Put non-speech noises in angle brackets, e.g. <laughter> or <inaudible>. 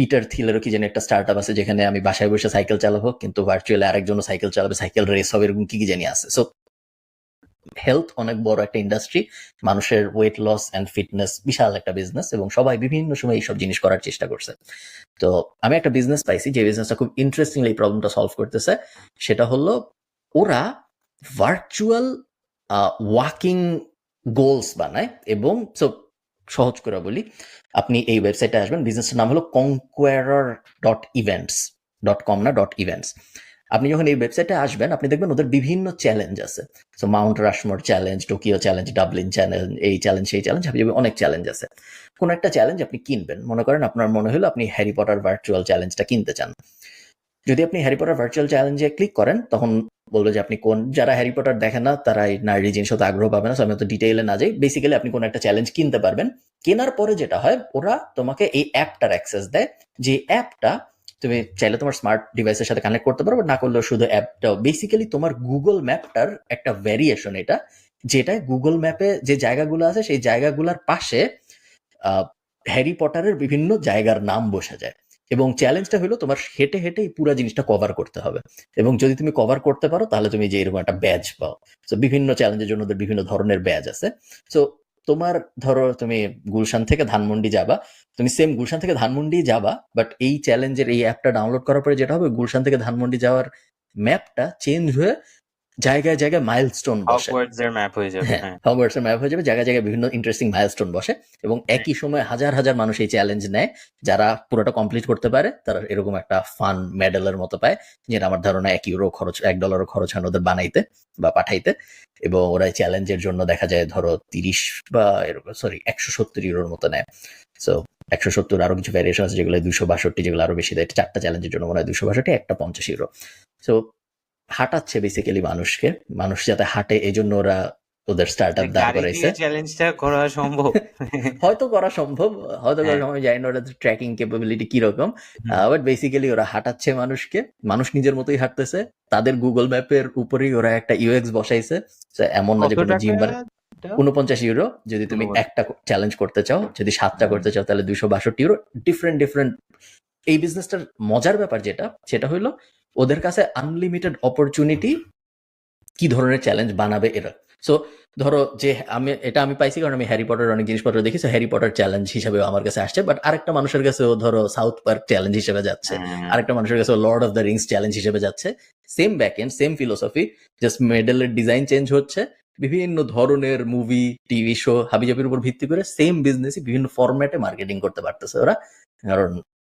Peter থিলেরও কি যেন একটা স্টার্ট আছে যেখানে আমি বাসায় বসে সাইকেল চালাবো, কিন্তু ভার্চুয়ালি আরেকজন সাইকেল চালাবে সাইকেল রেস হবে, এরকম কি কি জানি আছে। সো হেলথ অনেক বড় একটা ইন্ডাস্ট্রি মানুষের ওয়েট লস অ্যান্ড ফিটনেস বিশাল একটা বিজনেস এবং সবাই বিভিন্ন সময় এইসব জিনিস করার চেষ্টা করছে। তো, আমি একটা বিজনেস পাইছি যে বিজনেসটা খুব ইন্টারেস্টিংলি এই প্রবলেমটা সলভ করতেছে, সেটা হলো ওরা ভার্চুয়াল ওয়াকিং গোলস বানায় এবং সো সহজ করে বলি, আপনি এই ওয়েবসাইটে আসবেন বিজনেসের নাম হলো conqueror dot events dot com না ডট ইভেন্টস আপনি যখন এই ওয়েবসাইটে আসবেন, আপনি দেখবেন ওদের বিভিন্ন চ্যালেঞ্জ আছে। So Mount Rushmore challenge Tokyo challenge Dublin challenge এই চ্যালেঞ্জ সেই চ্যালেঞ্জ আপনি অনেক চ্যালেঞ্জ আছে। কোন একটা চ্যালেঞ্জ আপনি কিনবেন। মনে করেন আপনার মনে হলো আপনি হ্যারি পটার ভার্চুয়াল চ্যালেঞ্জটা কিনতে চান। যদি আপনি হ্যারি পটার ভার্চুয়াল চ্যালেঞ্জে ক্লিক করেন, তখন বলবে যে আপনি কোন, যারা হ্যারি পটার দেখেন না তারা এই নারী জিনিস হতে আগ্রহ পাবে না আমি তো ডিটেইলে না যাই। বেসিক্যালি আপনি কোন একটা চ্যালেঞ্জ কিনতে পারবেন। কেনার পরে যেটা হয়, ওরা তোমাকে এই অ্যাপটার অ্যাক্সেস দেয়, যে অ্যাপটা তুমি চাইলে তোমার স্মার্ট ডিভাইসের সাথে কানেক্ট করতে পারো না করলেও শুধু অ্যাপটা বেসিক্যালি তোমার গুগল ম্যাপটার একটা ভ্যারিয়েশন এটা, যেটায় গুগল ম্যাপে যে জায়গাগুলো আছে, সেই জায়গাগুলোর পাশে হ্যারি পটারের বিভিন্ন জায়গার নাম বসে যায়। এবং চ্যালেঞ্জটা হলো তোমার হেঁটে হেঁটে এই পুরো জিনিসটা কভার করতে হবে। এবং যদি তুমি কভার করতে পারো, তাহলে তুমি যে এরকম একটা ব্যাজ পাও। তো বিভিন্ন চ্যালেঞ্জের জন্য বিভিন্ন ধরনের ব্যাজ আছে। সো তোমার ধরো তুমি গুলশান থেকে ধানমন্ডি যাবা। তুমি সেম গুলশান থেকে ধানমন্ডি যাবা বাট এই চ্যালেঞ্জের এই অ্যাপটা ডাউনলোড করার পরে যেটা হবে, গুলশান থেকে ধানমন্ডি যাওয়ার ম্যাপটা চেঞ্জ হয়ে জায়গায় জায়গায় মাইলস্টোন বসে। এর ম্যাপ হয়ে যাবে হ্যাঁ হ্যাঁ। হগওয়ার্টস এর ম্যাপ হয়ে যাবে জায়গায় জায়গায় বিভিন্ন ইন্টারেস্টিং মাইলস্টোন বসে এবং একই সময় হাজার হাজার মানুষ এই চ্যালেঞ্জ নেয় যারা পুরোটা কমপ্লিট করতে পারে তারা এরকম একটা ফান মেডেলের মতো পায় যেটা আমার ধারণা এক ইউরো খরচ এক ডলারও খরচ হয় ওদের বানাইতে বা পাঠাইতে এবং ওরা চ্যালেঞ্জের জন্য দেখা যায় ধরো তিরিশ বা এরকম সরি একশো সত্তর ইউরোর মতো নেয়। সো একশো সত্তর আরও কিছু ভ্যারিয়েশন আছে যেগুলো দুশো বাষট্টি যেগুলো আরও বেশি দেয় চারটা চ্যালেঞ্জের জন্য মনে হয় দুশো বাষট্টি একটা পঞ্চাশ ইউরো সো হাঁটাচ্ছে বেসিক্যালি মানুষকে। মানুষ যাতে হাঁটে এই জন্য ওরা ওদের স্টার্ট আপ দাঁড় করাইছে। চ্যালেঞ্জটা করা সম্ভব? <laughs> হয়তো করা সম্ভব হয়তো করা হ্যাঁ। সম্ভব জানি না ওটা ট্র্যাকিং ক্যাপাবিলিটি কীরকম। বাট বেসিক্যালি ওরা হাঁটাচ্ছে মানুষকে। মানুষ নিজের মতোই হাঁটতেছে। তাদের গুগল ম্যাপের উপরেই ওরা একটা ইউএক্স বসাইছে। এমন না যে কোনো জিম উনপঞ্চাশ ইউরো যদি তুমি একটা চ্যালেঞ্জ করতে চাও যদি সাতটা করতে চাও তাহলে দুশো বাষট্টি ইউরো ডিফারেন্ট ডিফারেন্ট এই বিজনেসটার মজার ব্যাপার যেটা সেটা হলো ওদের কাছে আনলিমিটেড অপরচুনিটি কি ধরনের চ্যালেঞ্জ বানাবে এরা সো ধরো যে আমি এটা আমি পাইছি কারণ আমি হ্যারি পটার অনেক জিনিসপত্র দেখি হ্যারি পটার চ্যালেঞ্জ হিসেবে আমার কাছে আসছে বাট আরেকটা মানুষের কাছে ও ধরো সাউথ পার্ক চ্যালেঞ্জ হিসেবে যাচ্ছে হ্যাঁ। আরেকটা মানুষের কাছে Lord of the Rings challenge হিসেবে যাচ্ছে same back end same philosophy just মেডেলের ডিজাইন চেঞ্জ হচ্ছে বিভিন্ন ধরনের মুভি টিভি শো হাবিজাবির উপর ভিত্তি করে সেম বিজনেসই বিভিন্ন ফরম্যাটে মার্কেটিং করতে পারতেছে ওরা কারণ